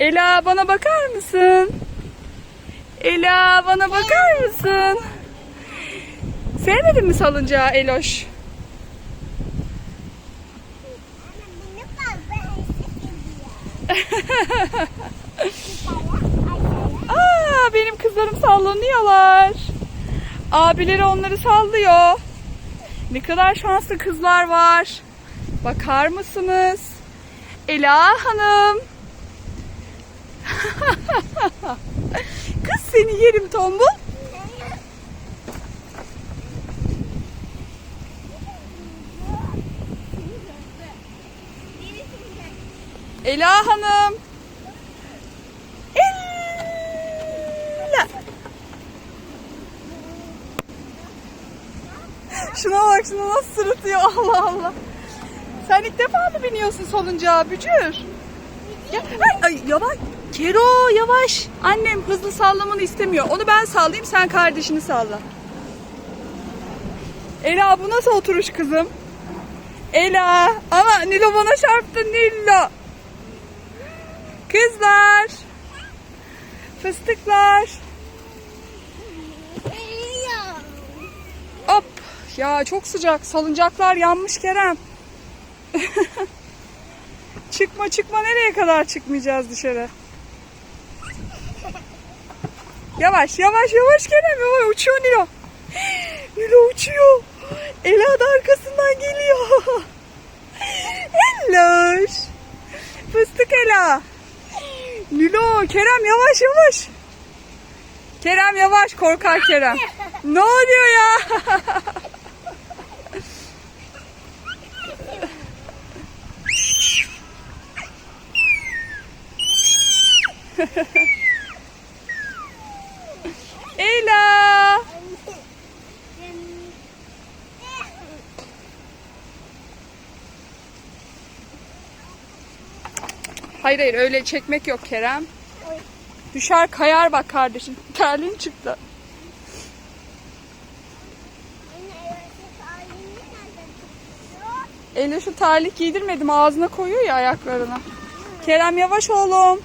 Ela bana bakar mısın? Ela bana bakar mısın? Sevmedin mi salıncağı Eloş? Aa, benim kızlarım sallanıyorlar. Abileri onları sallıyor. Ne kadar şanslı kızlar var. Bakar mısınız? Ela Hanım. Kız seni yerim tombul. Ela Hanım. Ela. Şuna bak şuna nasıl sırıtıyor Allah Allah. Sen ilk defa mı biniyorsun salıncağa Bücür? Ya, ay, ay, yavaş. Kero yavaş. Annem hızlı sallamanı istemiyor. Onu ben sallayayım sen kardeşini salla. Ela bu nasıl oturuş kızım? Ela ama Nilo bana çarptı Nilo. Kızlar. Fıstıklar. Hop. Ya çok sıcak. Salıncaklar yanmış Kerem. çıkma çıkma nereye kadar çıkmayacağız dışarı? Yavaş yavaş yavaş Kerem yavaş uçuyor Nilo. Nilo uçuyor. Ela da arkasından geliyor. Helloş. Fıstık Ela. Nilo Kerem yavaş yavaş. Kerem yavaş korkar Kerem. Ne oluyor ya? Ela. Hayır hayır öyle çekmek yok Kerem. Düşer kayar bak kardeşim. Terliğin çıktı. Ele şu terlik giydirmedim ağzına koyuyor ya ayaklarına. Kerem yavaş oğlum.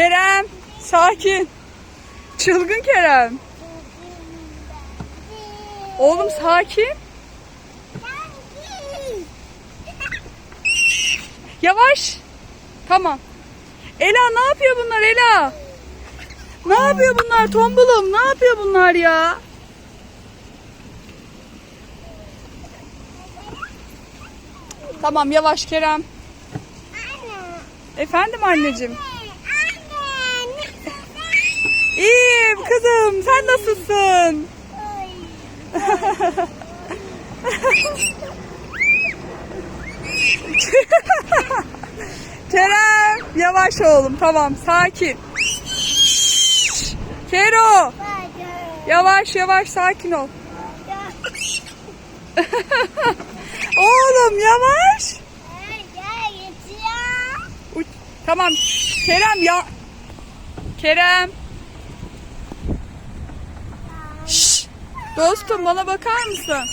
Kerem sakin. Çılgın Kerem. Oğlum sakin. Yavaş. Tamam. Ela ne yapıyor bunlar Ela? Ne yapıyor bunlar tombulum? Ne yapıyor bunlar ya? Tamam yavaş Kerem. Efendim anneciğim. İyiyim kızım. Sen nasılsın? Kerem yavaş oğlum tamam sakin. Kero yavaş yavaş sakin ol. Oğlum yavaş. Uç. Tamam Kerem ya. Kerem. Dostum bana bakar mısın?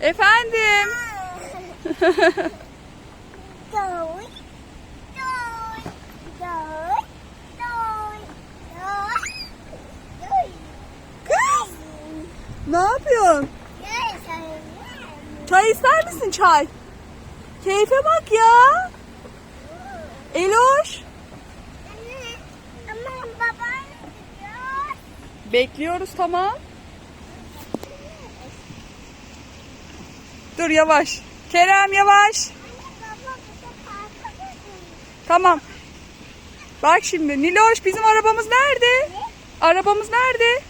Efendim. Kız ne yapıyorsun? Çay ister misin çay? Keyfe bak ya. Eloş. Bekliyoruz tamam. Dur yavaş. Kerem yavaş. Tamam. Bak şimdi Niloş bizim arabamız nerede? Arabamız nerede?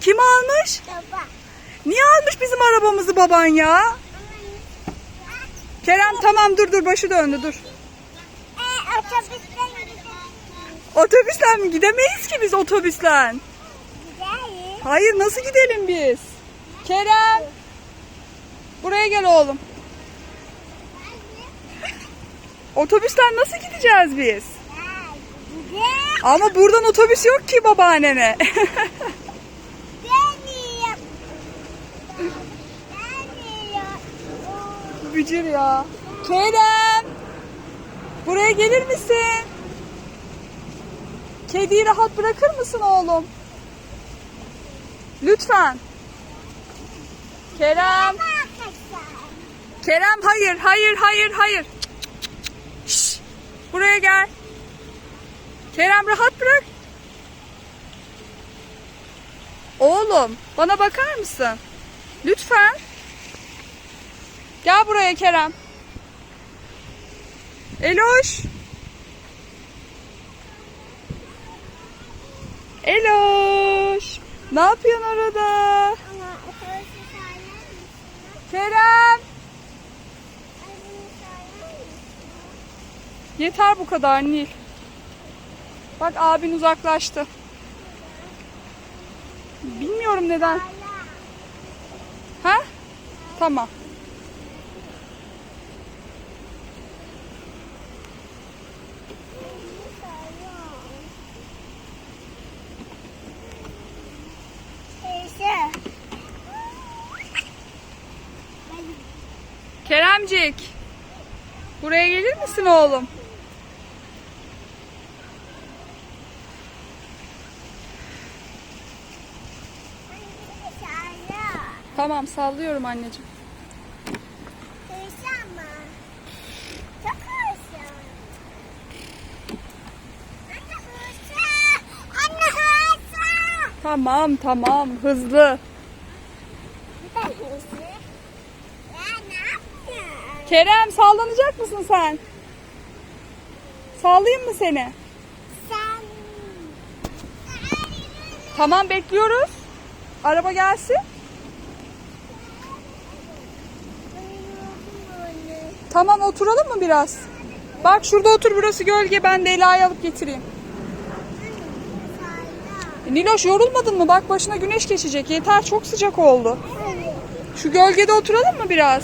Kim almış? Niye almış bizim arabamızı baban ya? Kerem tamam dur dur başı döndü dur. Otobüsle mi gidemeyiz ki biz otobüsle? Hayır nasıl gidelim biz? Kerem. Buraya gel oğlum. Otobüsten nasıl gideceğiz biz? Ama buradan otobüs yok ki babaannene. bücür ya. Kerem. Buraya gelir misin? Kediyi rahat bırakır mısın oğlum? Lütfen. Kerem. Kerem hayır hayır hayır hayır. Şş, buraya gel. Kerem rahat bırak. Oğlum bana bakar mısın? Lütfen. Gel buraya Kerem. Eloş. Eloş. Ne yapıyorsun orada? Kerem. Yeter bu kadar Nil. Bak abin uzaklaştı. Bilmiyorum neden. Ha? Tamam. Keremcik. Buraya gelir misin oğlum? Tamam sallıyorum anneciğim. Tamam tamam hızlı. Kerem sallanacak mısın sen? Sallayayım mı seni? Tamam bekliyoruz. Araba gelsin. Tamam oturalım mı biraz? Bak şurada otur burası gölge ben de Ela'yı alıp getireyim. E, Niloş yorulmadın mı? Bak başına güneş geçecek. Yeter çok sıcak oldu. Şu gölgede oturalım mı biraz?